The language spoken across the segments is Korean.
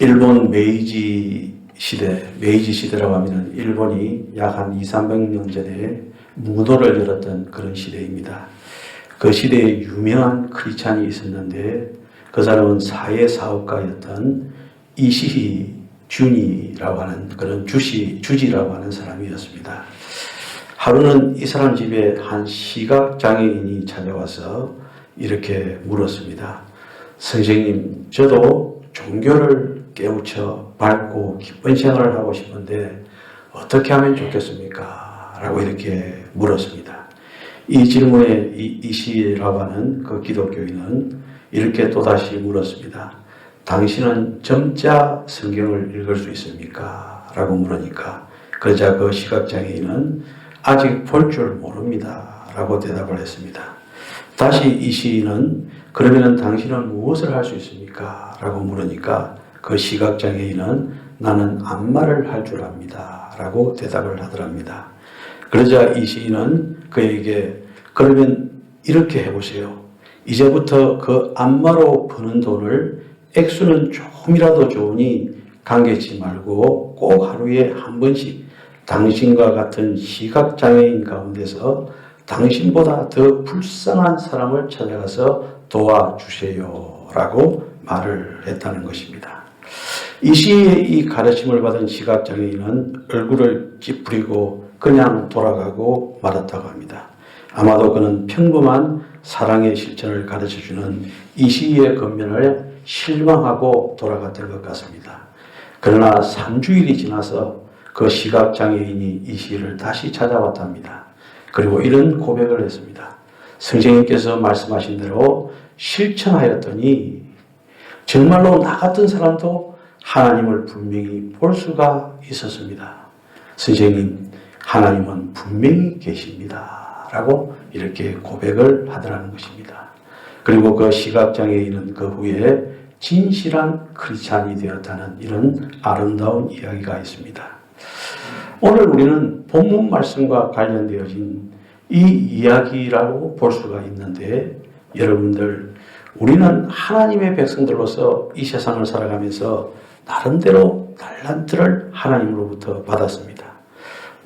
일본 메이지 시대, 메이지 시대라고 하면 일본이 약 한 2, 300년 전에 무도를 열었던 그런 시대입니다. 그 시대에 유명한 크리스찬이 있었는데 그 사람은 사회사업가였던 이시희 준이라고 하는 그런 주시, 주지라고 하는 사람이었습니다. 하루는 이 사람 집에 한 시각장애인이 찾아와서 이렇게 물었습니다. 선생님, 저도 종교를 깨우쳐 밝고 기쁜 생활을 하고 싶은데 어떻게 하면 좋겠습니까? 라고 이렇게 물었습니다. 이 질문에 이, 이시라고 하는 그 기독교인은 이렇게 또다시 물었습니다. 당신은 점자 성경을 읽을 수 있습니까? 라고 물으니까 그러자 그 시각장애인은 아직 볼 줄 모릅니다. 라고 대답을 했습니다. 다시 이 시인은 그러면 당신은 무엇을 할 수 있습니까? 라고 물으니까 그 시각장애인은 나는 안마를 할 줄 압니다. 라고 대답을 하더랍니다. 그러자 이 시인은 그에게 그러면 이렇게 해보세요. 이제부터 그 안마로 버는 돈을 액수는 조금이라도 좋으니 감개치 말고 꼭 하루에 한 번씩 당신과 같은 시각장애인 가운데서 당신보다 더 불쌍한 사람을 찾아가서 도와주세요. 라고 말을 했다는 것입니다. 이 시의 이 가르침을 받은 시각장애인은 얼굴을 찌푸리고 그냥 돌아가고 말았다고 합니다. 아마도 그는 평범한 사랑의 실천을 가르쳐주는 이 시의 겉면을 실망하고 돌아갔던 것 같습니다. 그러나 3주일이 지나서 그 시각장애인이 이 시를 다시 찾아왔답니다. 그리고 이런 고백을 했습니다. 선생님께서 말씀하신 대로 실천하였더니 정말로 나 같은 사람도 하나님을 분명히 볼 수가 있었습니다. 선생님, 하나님은 분명히 계십니다. 라고 이렇게 고백을 하더라는 것입니다. 그리고 그 시각장애인은 그 후에 진실한 크리스찬이 되었다는 이런 아름다운 이야기가 있습니다. 오늘 우리는 본문 말씀과 관련되어진 이 이야기라고 볼 수가 있는데 여러분들 우리는 하나님의 백성들로서 이 세상을 살아가면서 나름대로 달란트를 하나님으로부터 받았습니다.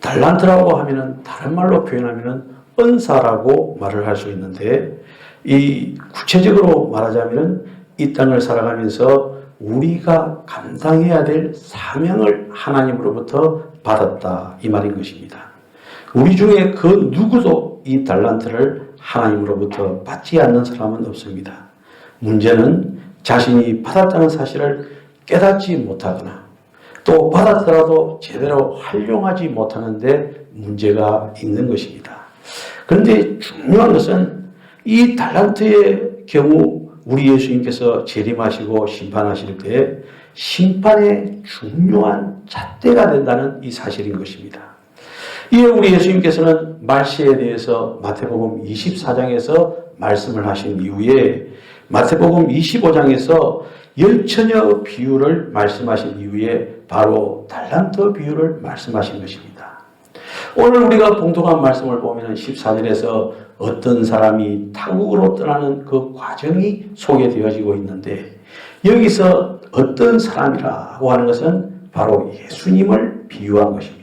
달란트라고 하면은 다른 말로 표현하면은 은사라고 말을 할 수 있는데 이 구체적으로 말하자면은 이 땅을 살아가면서 우리가 감당해야 될 사명을 하나님으로부터 받았다 이 말인 것입니다. 우리 중에 그 누구도 이 달란트를 하나님으로부터 받지 않는 사람은 없습니다. 문제는 자신이 받았다는 사실을 깨닫지 못하거나 또 받았더라도 제대로 활용하지 못하는데 문제가 있는 것입니다. 그런데 중요한 것은 이 달란트의 경우 우리 예수님께서 재림하시고 심판하실 때 심판의 중요한 잣대가 된다는 이 사실인 것입니다. 이에 우리 예수님께서는 말세에 대해서 마태복음 24장에서 말씀을 하신 이후에 마태복음 25장에서 열처녀 비유를 말씀하신 이후에 바로 달란트 비유를 말씀하신 것입니다. 오늘 우리가 봉독한 말씀을 보면 14절에서 어떤 사람이 타국으로 떠나는 그 과정이 소개되어지고 있는데 여기서 어떤 사람이라고 하는 것은 바로 예수님을 비유한 것입니다.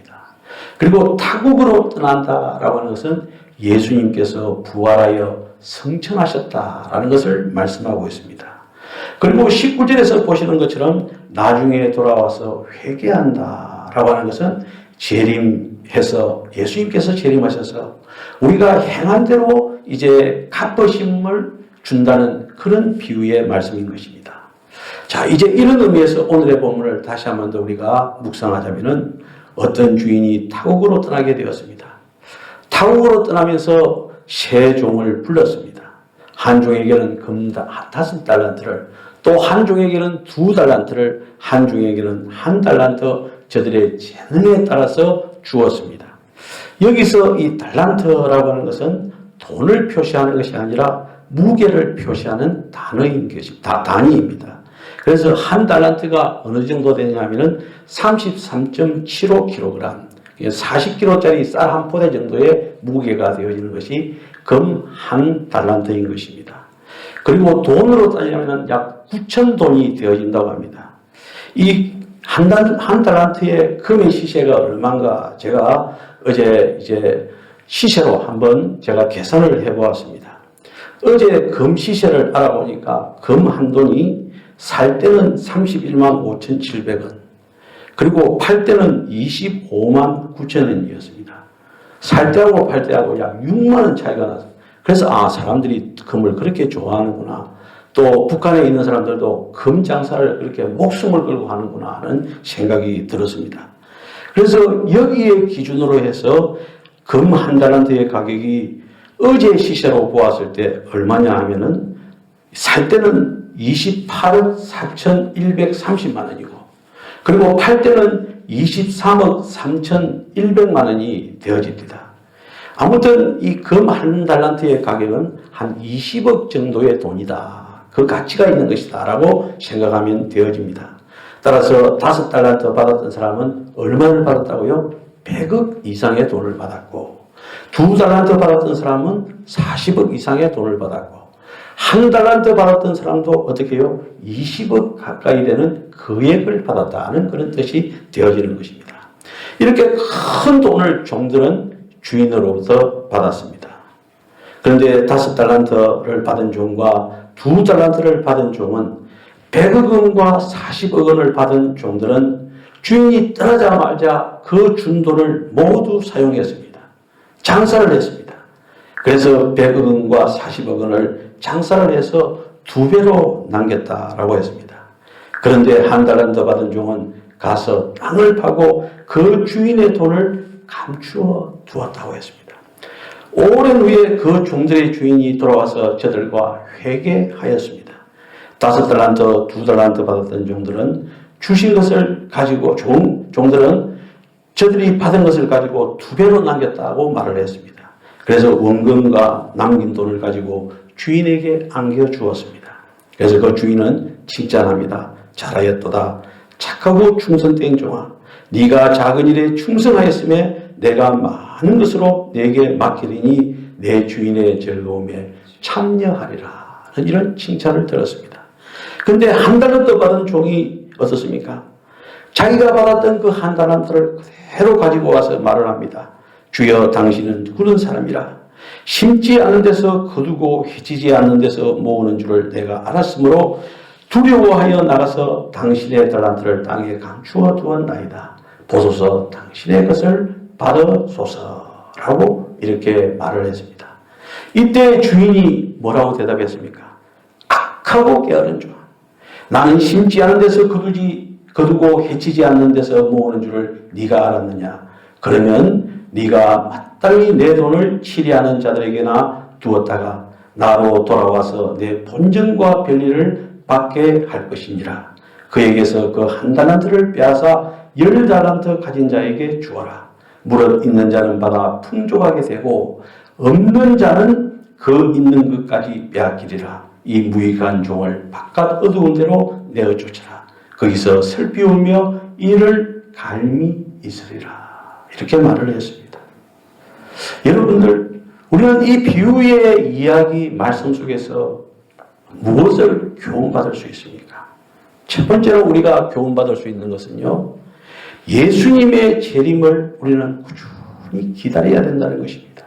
그리고 타국으로 떠난다라고 하는 것은 예수님께서 부활하여 성천하셨다라는 것을 말씀하고 있습니다. 그리고 19절에서 보시는 것처럼 나중에 돌아와서 회개한다라고 하는 것은 재림해서 예수님께서 재림하셔서 우리가 행한 대로 이제 갚으심을 준다는 그런 비유의 말씀인 것입니다. 자, 이제 이런 의미에서 오늘의 본문을 다시 한 번 더 우리가 묵상하자면은 어떤 주인이 타국으로 떠나게 되었습니다. 타국으로 떠나면서 세 종을 불렀습니다. 한 종에게는 금 다섯 달란트를 또 한 종에게는 두 달란트를 한 종에게는 한 달란트 저들의 재능에 따라서 주었습니다. 여기서 이 달란트라고 하는 것은 돈을 표시하는 것이 아니라 무게를 표시하는 단어인 것이 다 단위입니다. 그래서 한 달란트가 어느 정도 되냐면은 33.75kg, 40kg짜리 쌀 한 포대 정도의 무게가 되어지는 것이 금 한 달란트인 것입니다. 그리고 돈으로 따지면 약 9천 돈이 되어진다고 합니다. 이 한 달, 한 달한테의 금의 시세가 얼마인가 제가 어제 이제 시세로 한번 제가 계산을 해 보았습니다. 어제 금 시세를 알아보니까 금 한 돈이 살 때는 31만 5,700원, 그리고 팔 때는 25만 9천 원이었습니다. 살 때하고 팔 때하고 약 6만 원 차이가 나서 그래서 아 사람들이 금을 그렇게 좋아하는구나. 또 북한에 있는 사람들도 금 장사를 이렇게 목숨을 걸고 하는구나 하는 생각이 들었습니다. 그래서 여기에 기준으로 해서 금 한 달한테의 가격이 어제 시세로 보았을 때 얼마냐 하면은 살 때는 28억 4,130만 원이고 그리고 팔 때는 23억 3,100만 원이 되어집니다. 아무튼 이 금 한 달란트의 가격은 한 20억 정도의 돈이다. 그 가치가 있는 것이다. 라고 생각하면 되어집니다. 따라서 다섯 달란트 받았던 사람은 얼마를 받았다고요? 100억 이상의 돈을 받았고, 두 달란트 받았던 사람은 40억 이상의 돈을 받았고, 한 달란트 받았던 사람도 어떻게 해요? 20억 가까이 되는 금액을 받았다는 그런 뜻이 되어지는 것입니다. 이렇게 큰 돈을 종들은 주인으로부터 받았습니다. 그런데 다섯 달란트를 받은 종과 두 달란트를 받은 종은 100억 원과 40억 원을 받은 종들은 주인이 떠나자마자 그 준 돈을 모두 사용했습니다. 장사를 했습니다. 그래서 100억 원과 40억 원을 장사를 해서 두 배로 남겼다라고 했습니다. 그런데 한 달란트 받은 종은 가서 땅을 파고 그 주인의 돈을 감추어 두었다고 했습니다. 오랜 후에 그 종들의 주인이 돌아와서 저들과 회개하였습니다. 다섯 달란트, 두 달란트 받았던 종들은 주신 것을 가지고 종, 종들은 저들이 받은 것을 가지고 두 배로 남겼다고 말을 했습니다. 그래서 원금과 남긴 돈을 가지고 주인에게 안겨 주었습니다. 그래서 그 주인은 칭찬합니다. 잘하였도다. 착하고 충성된 종아. 네가 작은 일에 충성하였음에 내가 많은 것으로 내게 맡기리니 내 주인의 즐거움에 참여하리라. 이런 칭찬을 들었습니다. 그런데 한 달란트 받은 종이 어떻습니까? 자기가 받았던 그 한 달란트를 그대로 가지고 와서 말을 합니다. 주여 당신은 누구는 사람이라 심지 않은 데서 거두고 해지지 않는 데서 모으는 줄을 내가 알았으므로 두려워하여 나가서 당신의 달란트를 땅에 감추어 두었나이다. 보소서 당신의 것을 받으소서라고 이렇게 말을 했습니다. 이때 주인이 뭐라고 대답했습니까? 악하고 게으른 종. 나는 심지 않은 데서 거두지 거두고 해치지 않는 데서 모으는 줄을 네가 알았느냐? 그러면 네가 마땅히 내 돈을 치리하는 자들에게나 두었다가 나로 돌아와서 내 본전과 별일을 받게 할 것이니라. 그에게서 그 한 달란트를 빼앗아 열 달란트 가진 자에게 주어라. 무릇 있는 자는 받아 풍족하게 되고 없는 자는 그 있는 것까지 빼앗기리라. 이 무익한 종을 바깥 어두운 데로 내어 쫓으라. 거기서 슬피 울며 이를 갈미 있으리라. 이렇게 말을 했습니다. 여러분들, 우리는 이 비유의 이야기 말씀 속에서 무엇을 교훈받을 수 있습니까? 첫 번째로 우리가 교훈받을 수 있는 것은요, 예수님의 재림을 우리는 꾸준히 기다려야 된다는 것입니다.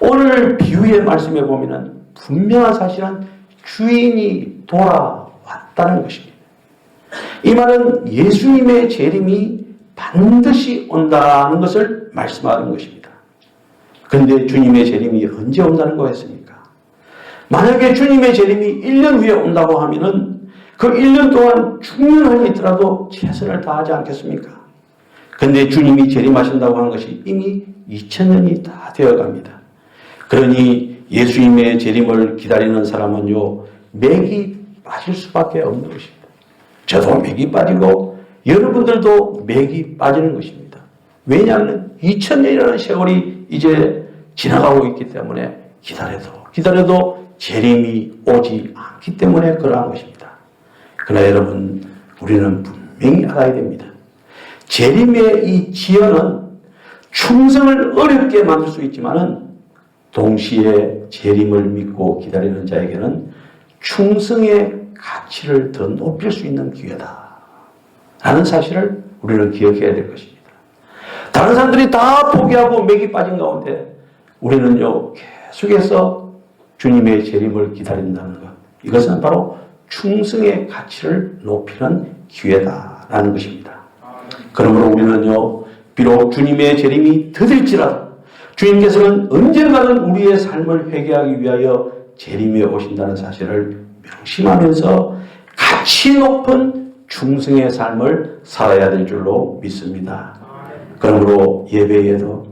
오늘 비유의 말씀에 보면은 분명한 사실은 주인이 돌아왔다는 것입니다. 이 말은 예수님의 재림이 반드시 온다는 것을 말씀하는 것입니다. 그런데 주님의 재림이 언제 온다는 거였습니까? 만약에 주님의 재림이 1년 후에 온다고 하면은 그 1년 동안 죽는 한이 있더라도 최선을 다하지 않겠습니까? 근데 주님이 재림하신다고 하는 것이 이미 2000년이 다 되어 갑니다. 그러니 예수님의 재림을 기다리는 사람은요, 맥이 빠질 수밖에 없는 것입니다. 저도 맥이 빠지고 여러분들도 맥이 빠지는 것입니다. 왜냐하면 2000년이라는 세월이 이제 지나가고 있기 때문에 기다려도 기다려도 재림이 오지 않기 때문에 그러한 것입니다. 그러나 여러분 우리는 분명히 알아야 됩니다. 재림의 이 지연은 충성을 어렵게 만들 수 있지만은 동시에 재림을 믿고 기다리는 자에게는 충성의 가치를 더 높일 수 있는 기회다. 라는 사실을 우리는 기억해야 될 것입니다. 다른 사람들이 다 포기하고 맥이 빠진 가운데 우리는요, 계속해서 주님의 재림을 기다린다는 것. 이것은 바로 충성의 가치를 높이는 기회다라는 것입니다. 그러므로 우리는요, 비록 주님의 재림이 더딜지라도 주님께서는 언젠가는 우리의 삶을 회개하기 위하여 재림에 오신다는 사실을 명심하면서 가치 높은 충성의 삶을 살아야 될 줄로 믿습니다. 그러므로 예배에도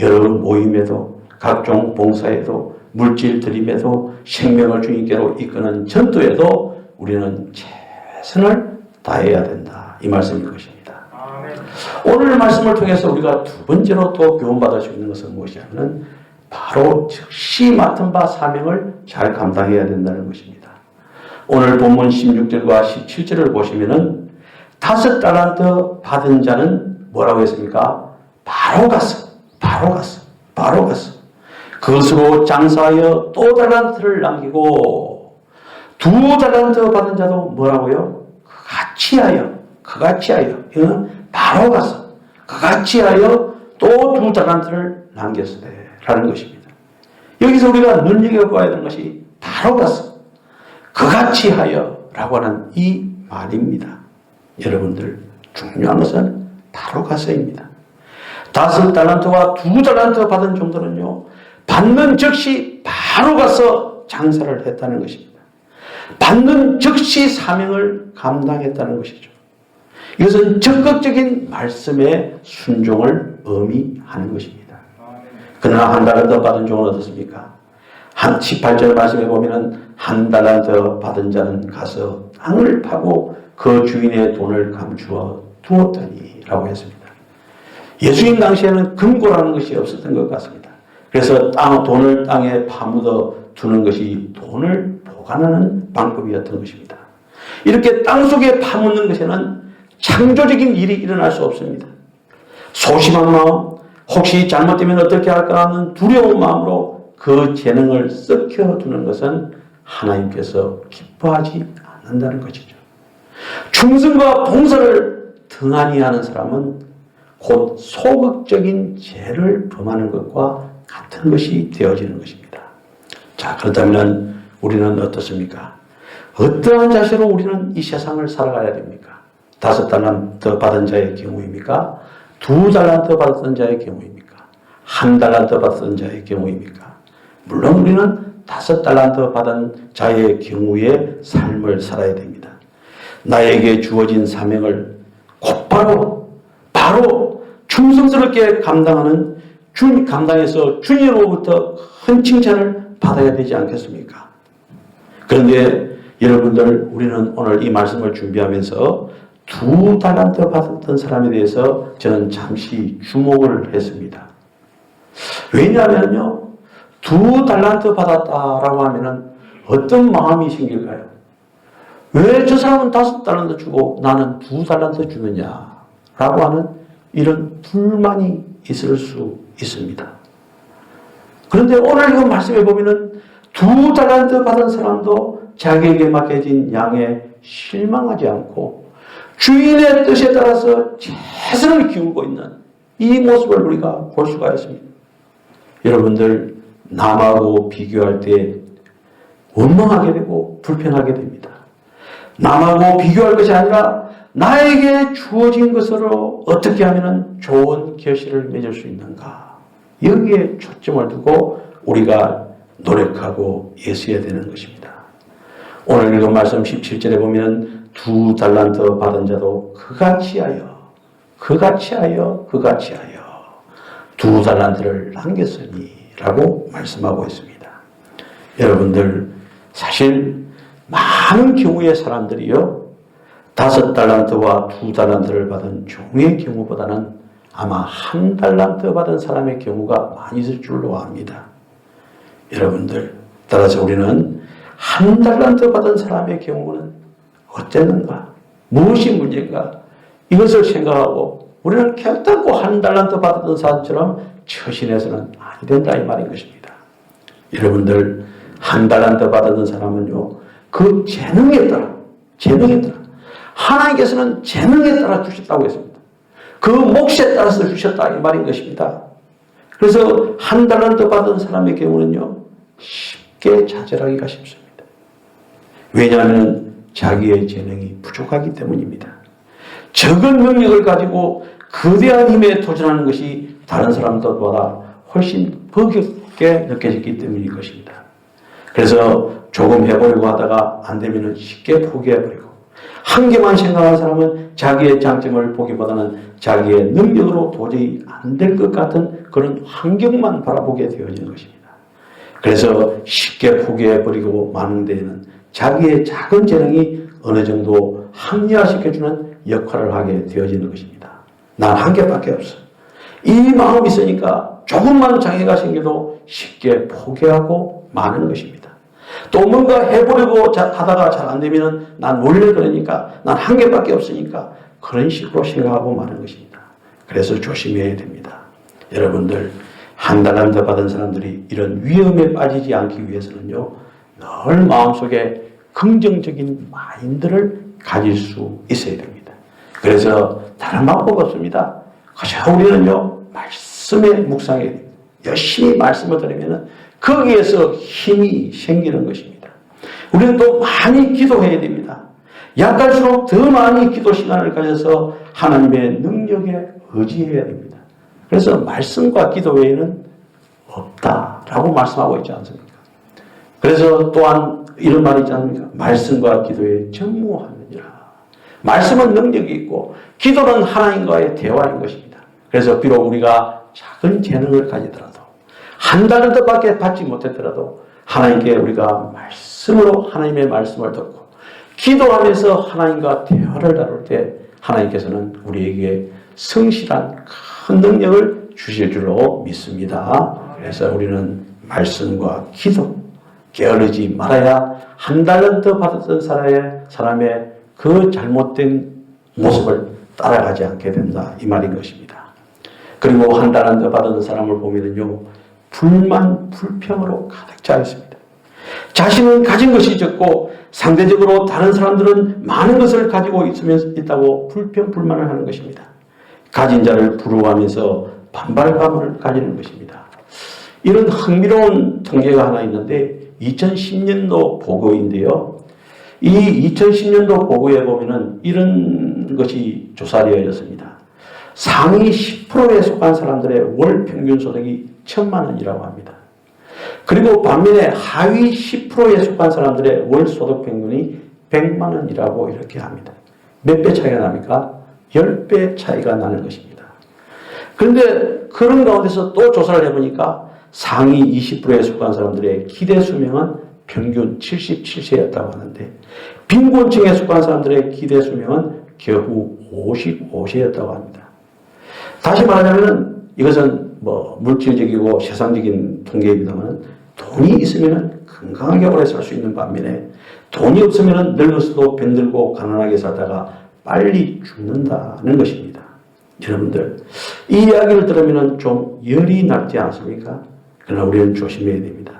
여러 모임에도 각종 봉사에도 물질 드림에도 생명을 주님께로 이끄는 전도에도 우리는 최선을 다해야 된다. 이 말씀인 것입니다. 오늘 말씀을 통해서 우리가 두 번째로 또 교훈받을 수 있는 것은 무엇이냐면 바로 즉시 맡은 바 사명을 잘 감당해야 된다는 것입니다. 오늘 본문 16절과 17절을 보시면은 다섯 달란트 받은 자는 뭐라고 했습니까? 바로 갔어. 바로 갔어. 바로 갔어. 그것으로 장사하여 또 달란트를 남기고 두 달란트 받은 자도 뭐라고요? 같이 하여 그같이 하여 바로 가서 그같이 하여 또 두 달란트를 남겼으되라는 것입니다. 여기서 우리가 눈여겨봐야 되는 것이 바로 가서 그같이 하여 라고 하는 이 말입니다. 여러분들 중요한 것은 바로 가서입니다. 다섯 달란트와 두 달란트 받은 정도는요 받는 즉시 바로 가서 장사를 했다는 것입니다. 받는 즉시 사명을 감당했다는 것이죠. 이것은 적극적인 말씀의 순종을 의미하는 것입니다. 그러나 한 달란트 받은 종은 어떻습니까? 한 18절 말씀에 보면은 한 달란트 받은 자는 가서 땅을 파고 그 주인의 돈을 감추어 두었더니 라고 했습니다. 예수님 당시에는 금고라는 것이 없었던 것 같습니다. 그래서 땅, 돈을 땅에 파묻어 두는 것이 돈을 보관하는 방법이었던 것입니다. 이렇게 땅 속에 파묻는 것에는 창조적인 일이 일어날 수 없습니다. 소심한 마음, 혹시 잘못되면 어떻게 할까 하는 두려운 마음으로 그 재능을 썩혀두는 것은 하나님께서 기뻐하지 않는다는 것이죠. 충성과 봉사를 등한히 하는 사람은 곧 소극적인 죄를 범하는 것과 같은 것이 되어지는 것입니다. 자, 그렇다면 우리는 어떻습니까? 어떠한 자세로 우리는 이 세상을 살아가야 됩니까? 다섯 달란트 받은 자의 경우입니까? 두 달란트 받은 자의 경우입니까? 한 달란트 받은 자의 경우입니까? 물론 우리는 다섯 달란트 받은 자의 경우의 삶을 살아야 됩니다. 나에게 주어진 사명을 곧바로 바로 충성스럽게 감당하는 주 감당해서 주님으로부터 큰 칭찬을 받아야 되지 않겠습니까? 그런데 여러분들 우리는 오늘 이 말씀을 준비하면서 두 달란트 받았던 사람에 대해서 저는 잠시 주목을 했습니다. 왜냐하면요, 두 달란트 받았다라고 하면은 어떤 마음이 생길까요? 왜 저 사람은 다섯 달란트 주고 나는 두 달란트 주느냐? 라고 하는 이런 불만이 있을 수 있습니다. 그런데 오늘 이거 말씀해 보면은 두 달란트 받은 사람도 자기에게 맡겨진 양에 실망하지 않고 주인의 뜻에 따라서 최선을 기울고 있는 이 모습을 우리가 볼 수가 있습니다. 여러분들 남하고 비교할 때 원망하게 되고 불편하게 됩니다. 남하고 비교할 것이 아니라 나에게 주어진 것으로 어떻게 하면 좋은 결실을 맺을 수 있는가. 여기에 초점을 두고 우리가 노력하고 예수해야 되는 것입니다. 오늘 읽은 말씀 17절에 보면 두 달란트 받은 자도 그같이 하여 그같이 하여 그같이 하여 두 달란트를 남겼으니 라고 말씀하고 있습니다. 여러분들 사실 많은 경우의 사람들이요 다섯 달란트와 두 달란트를 받은 종의 경우보다는 아마 한 달란트 받은 사람의 경우가 많이 있을 줄로 압니다. 여러분들 따라서 우리는 한 달란트 받은 사람의 경우는 어쨌는가? 무엇이 문제인가? 이것을 생각하고 우리는 결단코 한 달란트 받았던 사람처럼 처신해서는 아니 된다 이 말인 것입니다. 여러분들 한 달란트 받았던 사람은요 그 재능에 따라 재능에 따라 하나님께서는 재능에 따라 주셨다고 했습니다. 그 몫에 따라서 주셨다 이 말인 것입니다. 그래서 한 달란트 받은 사람의 경우는요 쉽게 좌절하기가 쉽습니다. 왜냐하면 자기의 재능이 부족하기 때문입니다. 적은 능력을 가지고 거대한 힘에 도전하는 것이 다른 사람들보다 훨씬 버겁게 느껴졌기 때문인 것입니다. 그래서 조금 해보려고 하다가 안 되면 쉽게 포기해버리고 한계만 생각하는 사람은 자기의 장점을 보기보다는 자기의 능력으로 도저히 안 될 것 같은 그런 환경만 바라보게 되어지는 것입니다. 그래서 쉽게 포기해버리고 마는 데에는 자기의 작은 재능이 어느 정도 합리화시켜주는 역할을 하게 되어지는 것입니다. 난 한 개밖에 없어. 이 마음이 있으니까 조금만 장애가 생겨도 쉽게 포기하고 마는 것입니다. 또 뭔가 해보려고 자- 하다가 잘 안 되면 난 원래 그러니까 난 한 개밖에 없으니까 그런 식으로 생각하고 마는 것입니다. 그래서 조심해야 됩니다. 여러분들 한 달란트 받은 사람들이 이런 위험에 빠지지 않기 위해서는요 늘 마음속에 긍정적인 마인드를 가질 수 있어야 됩니다. 그래서 다른 방법 없습니다. 그저 우리는요 묵상해야 됩니다. 열심히 말씀을 들으면 거기에서 힘이 생기는 것입니다. 우리는 또 많이 기도해야 됩니다. 약할수록 더 많이 기도 시간을 가져서 하나님의 능력에 의지해야 됩니다. 그래서 말씀과 기도 외에는 없다라고 말씀하고 있지 않습니까? 그래서 또한 이런 말이 있지 않습니까? 말씀과 기도에 전무하느니라. 말씀은 능력이 있고 기도는 하나님과의 대화인 것입니다. 그래서 비록 우리가 작은 재능을 가지더라도 한 달란트밖에 받지 못했더라도 하나님께 우리가 말씀으로 하나님의 말씀을 듣고 기도하면서 하나님과 대화를 나눌 때 하나님께서는 우리에게 성실한 큰 능력을 주실 줄로 믿습니다. 그래서 우리는 말씀과 기도 게으르지 말아야 한 달란트 받았던 사람의, 사람의 그 잘못된 모습을 따라가지 않게 된다 이 말인 것입니다. 그리고 한 달란트 받은 사람을 보면은요 불만 불평으로 가득 차 있습니다. 자신은 가진 것이 적고 상대적으로 다른 사람들은 많은 것을 가지고 있다고 불평 불만을 하는 것입니다. 가진 자를 부러워하면서 반발감을 가지는 것입니다. 이런 흥미로운 통계가 하나 있는데 2010년도 보고인데요. 이 2010년도 보고에 보면은 이런 것이 조사되어졌습니다. 상위 10%에 속한 사람들의 월 평균 소득이 천만 원이라고 합니다. 그리고 반면에 하위 10%에 속한 사람들의 월 소득 평균이 100만 원이라고 이렇게 합니다. 몇 배 차이가 납니까? 10배 차이가 나는 것입니다. 그런데 그런 가운데서 또 조사를 해보니까 상위 20%에 속한 사람들의 기대 수명은 평균 77세였다고 하는데 빈곤층에 속한 사람들의 기대 수명은 겨우 55세였다고 합니다. 다시 말하자면 이것은 뭐 물질적이고 세상적인 통계입니다만 돈이 있으면 건강하게 오래 살 수 있는 반면에 돈이 없으면 늙어서도 병들고 가난하게 살다가 빨리 죽는다는 것입니다. 여러분들 이 이야기를 들으면 좀 열이 날지 않습니까? 그러나 우리는 조심해야 됩니다.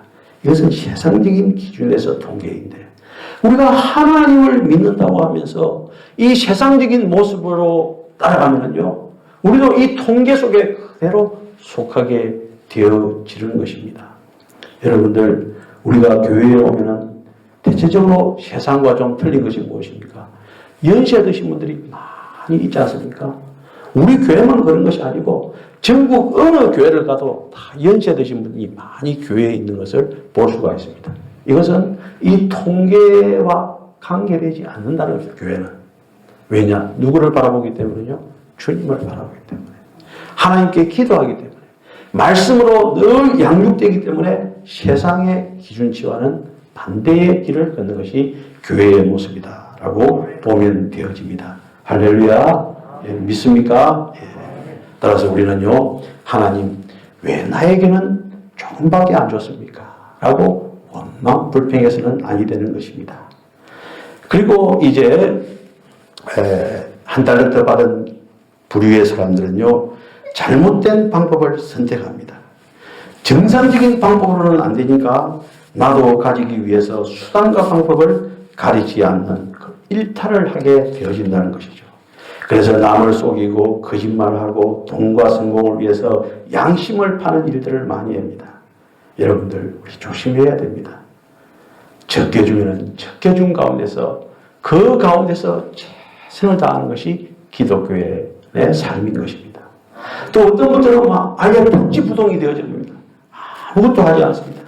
이것은 세상적인 기준에서 통계인데 우리가 하나님을 믿는다고 하면서 이 세상적인 모습으로 따라가면요 우리도 이 통계 속에 그대로 속하게 되어지는 것입니다. 여러분들 우리가 교회에 오면은 대체적으로 세상과 좀 틀린 것이 무엇입니까? 연세 드신 분들이 많이 있지 않습니까? 우리 교회만 그런 것이 아니고 전국 어느 교회를 가도 다 연세 드신 분이 많이 교회에 있는 것을 볼 수가 있습니다. 이것은 이 통계와 관계되지 않는다는 것입니다. 교회는. 왜냐? 누구를 바라보기 때문에요? 주님을 바라보기 때문에. 하나님께 기도하기 때문에. 말씀으로 늘 양육되기 때문에 세상의 기준치와는 반대의 길을 걷는 것이 교회의 모습이다. 라고 보면 되어집니다. 할렐루야. 예, 믿습니까? 예. 따라서 우리는요, 하나님, 왜 나에게는 조금밖에 안 줬습니까? 라고 원망 불평해서는 아니 되는 것입니다. 그리고 이제, 에, 한 달러터 받은 부류의 사람들은요, 잘못된 방법을 선택합니다. 정상적인 방법으로는 안 되니까 나도 가지기 위해서 수단과 방법을 가리지 않는 그 일탈을 하게 되어진다는 것이죠. 그래서 남을 속이고 거짓말하고 돈과 성공을 위해서 양심을 파는 일들을 많이 합니다. 여러분들 우리 조심해야 됩니다. 적게 준 가운데서 그 가운데서 최선을 다하는 것이 기독교의 내 삶인 것입니다. 또 어떤 분들은 막 아예 복지부동이 되어집니다. 아무것도 하지 않습니다.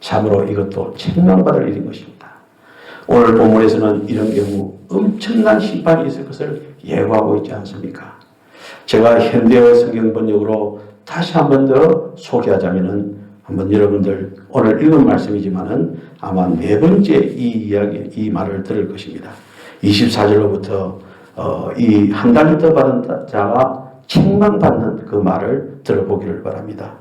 참으로 이것도 책망받을 일인 것입니다. 오늘 본문에서는 이런 경우 엄청난 심판이 있을 것을 예고하고 있지 않습니까? 제가 현대어 성경 번역으로 다시 한 번 더 소개하자면은 한번 여러분들 오늘 읽은 말씀이지만은 아마 네 번째 이 이야기, 이 말을 들을 것입니다. 24절로부터 어, 이 한 달 더 받은 자가 책망받는 그 말을 들어보기를 바랍니다.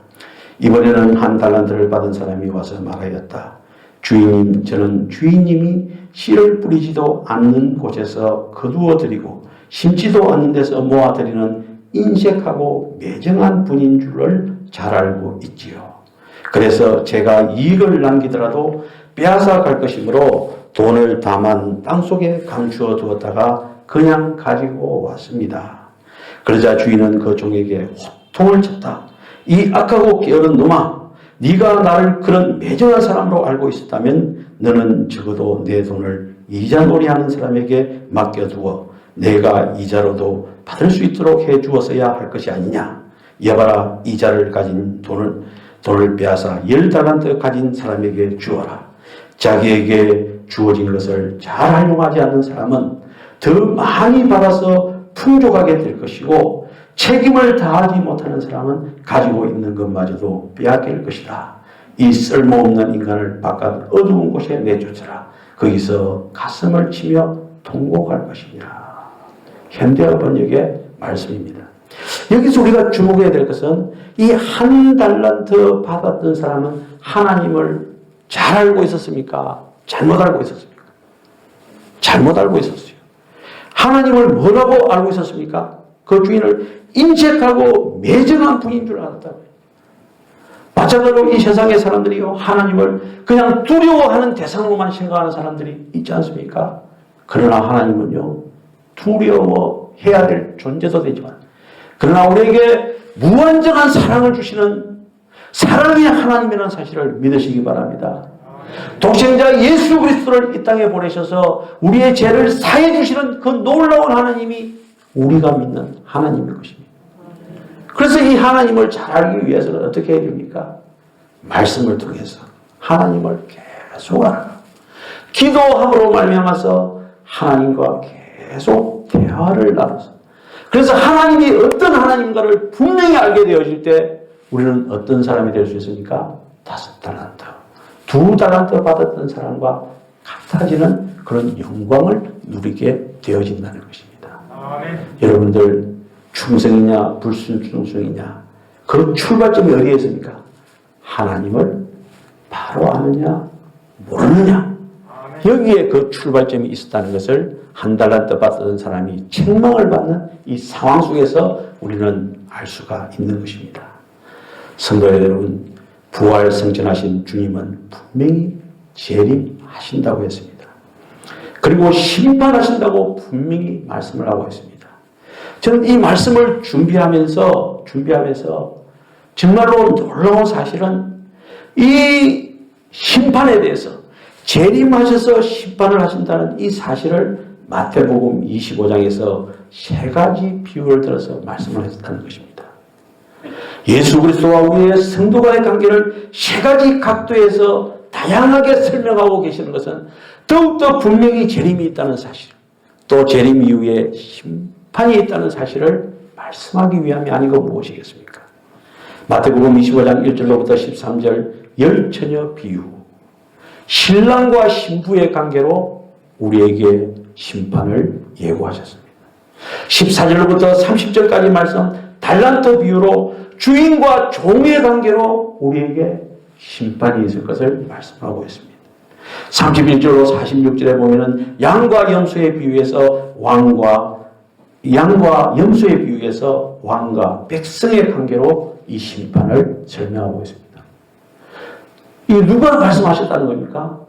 이번에는 한 달란트를 받은 사람이 와서 말하였다. 주인님, 저는 주인님이 씨를 뿌리지도 않는 곳에서 거두어 드리고 심지도 않는 데서 모아 드리는 인색하고 매정한 분인 줄을 잘 알고 있지요. 그래서 제가 이익을 남기더라도 빼앗아 갈 것이므로 돈을 다만 땅속에 감추어 두었다가 그냥 가지고 왔습니다. 그러자 주인은 그 종에게 호통을 쳤다. 이 악하고 게으른 놈아, 네가 나를 그런 매정한 사람으로 알고 있었다면 너는 적어도 내 돈을 이자놀이하는 사람에게 맡겨두어 내가 이자로도 받을 수 있도록 해 주었어야 할 것이 아니냐. 여봐라 이자를 가진 돈을 돈을 빼앗아 열 달란트 가진 사람에게 주어라. 자기에게 주어진 것을 잘 활용하지 않는 사람은 더 많이 받아서 풍족하게 될 것이고 책임을 다하지 못하는 사람은 가지고 있는 것마저도 빼앗길 것이다. 이 쓸모없는 인간을 바깥 어두운 곳에 내쫓아라. 거기서 가슴을 치며 통곡할 것이니라. 현대어 번역의 말씀입니다. 여기서 우리가 주목해야 될 것은 이 한 달란트 받았던 사람은 하나님을 잘 알고 있었습니까? 잘못 알고 있었습니까? 잘못 알고 있었어요. 하나님을 뭐라고 알고 있었습니까? 그 주인을 인색하고 매정한 분인 줄 알았다고요. 마찬가지로 이 세상의 사람들이요, 하나님을 그냥 두려워하는 대상으로만 생각하는 사람들이 있지 않습니까? 그러나 하나님은요, 두려워해야 될 존재도 되지만, 그러나 우리에게 무한정한 사랑을 주시는 사랑의 하나님이라는 사실을 믿으시기 바랍니다. 독생자 예수 그리스도를 이 땅에 보내셔서 우리의 죄를 사해 주시는 그 놀라운 하나님이 우리가 믿는 하나님일 것입니다. 그래서 이 하나님을 잘 알기 위해서는 어떻게 해야 됩니까? 말씀을 통해서 하나님을 계속 알아. 기도함으로 말미암아서 하나님과 계속 대화를 나눠서 그래서 하나님이 어떤 하나님인가를 분명히 알게 되어질 때 우리는 어떤 사람이 될 수 있습니까? 다섯 달란트, 두 달란트 받았던 사람과 같아지는 그런 영광을 누리게 되어진다는 것입니다. 아멘. 여러분들 충성이냐 불순종성이냐 그 출발점이 어디에 있습니까? 하나님을 바로 아느냐 모르느냐 아멘. 여기에 그 출발점이 있었다는 것을 한 달란트 받던 사람이 책망을 받는 이 상황 속에서 우리는 알 수가 있는 것입니다. 성도 여러분, 부활 성전하신 주님은 분명히 재림하신다고 했습니다. 그리고 심판하신다고 분명히 말씀을 하고 있습니다. 저는 이 말씀을 준비하면서 준비하면서 정말로 놀라운 사실은 이 심판에 대해서 재림하셔서 심판을 하신다는 이 사실을 마태복음 25장에서 세 가지 비유를 들어서 말씀을 했다는 것입니다. 예수 그리스도와 우리의 성도간의 관계를 세 가지 각도에서 다양하게 설명하고 계시는 것은 더욱더 분명히 재림이 있다는 사실, 또 재림 이후에 심판이 있다는 사실을 말씀하기 위함이 아니고 무엇이겠습니까? 마태복음 25장 1절로부터 13절 열처녀 비유 신랑과 신부의 관계로 우리에게 심판을 예고하셨습니다. 14절로부터 30절까지 말씀 달란트 비유로 주인과 종의 관계로 우리에게 심판이 있을 것을 말씀하고 있습니다. 31절로 46절에 보면은 양과 염소의 비유에서 왕과 양과 염소의 비유에서 왕과 백성의 관계로 이 심판을 설명하고 있습니다. 이 누가 말씀하셨다는 겁니까?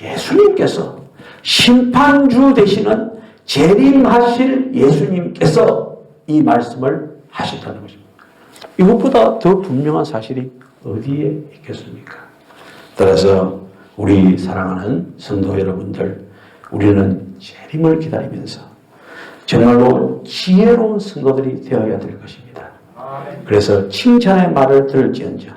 예수님께서 심판주 되시는 재림하실 예수님께서 이 말씀을 하셨다는 것입니다. 이것보다 더 분명한 사실이 어디에 있겠습니까? 따라서 우리 사랑하는 성도 여러분들, 우리는 재림을 기다리면서 정말로 지혜로운 성도들이 되어야 될 것입니다. 그래서 칭찬의 말을 들을지언정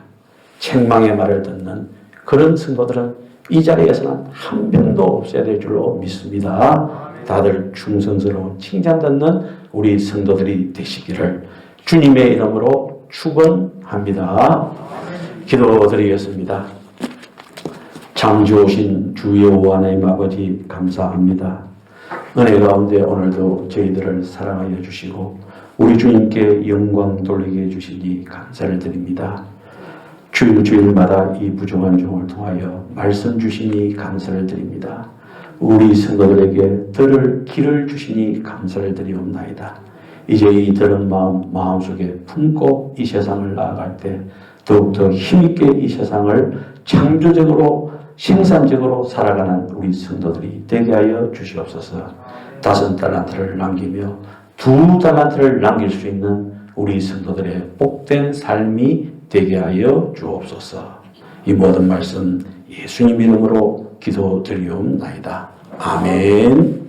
책망의 말을 듣는 그런 성도들은 이 자리에서는 한 명도 없어야 될 줄로 믿습니다. 다들 충성스러운 칭찬 듣는 우리 성도들이 되시기를 주님의 이름으로 축원합니다. 기도드리겠습니다. 창조오신 주 여호와 하나님 아버지 감사합니다. 은혜 가운데 오늘도 저희들을 사랑하여 주시고 우리 주님께 영광 돌리게 해주시니 감사를 드립니다. 주 주일마다 이 부족한 종을 통하여 말씀 주시니 감사를 드립니다. 우리 성도들에게 들을 길을 주시니 감사를 드리옵나이다. 이제 이 들은 마음 마음속에 품고 이 세상을 나아갈 때 더욱더 힘있게 이 세상을 창조적으로 생산적으로 살아가는 우리 성도들이 되게 하여 주시옵소서. 다섯 달란트를 남기며 두 달란트를 남길 수 있는 우리 성도들의 복된 삶이 되게 하여 주옵소서. 이 모든 말씀 예수님 이름으로 기도드리옵나이다. 아멘.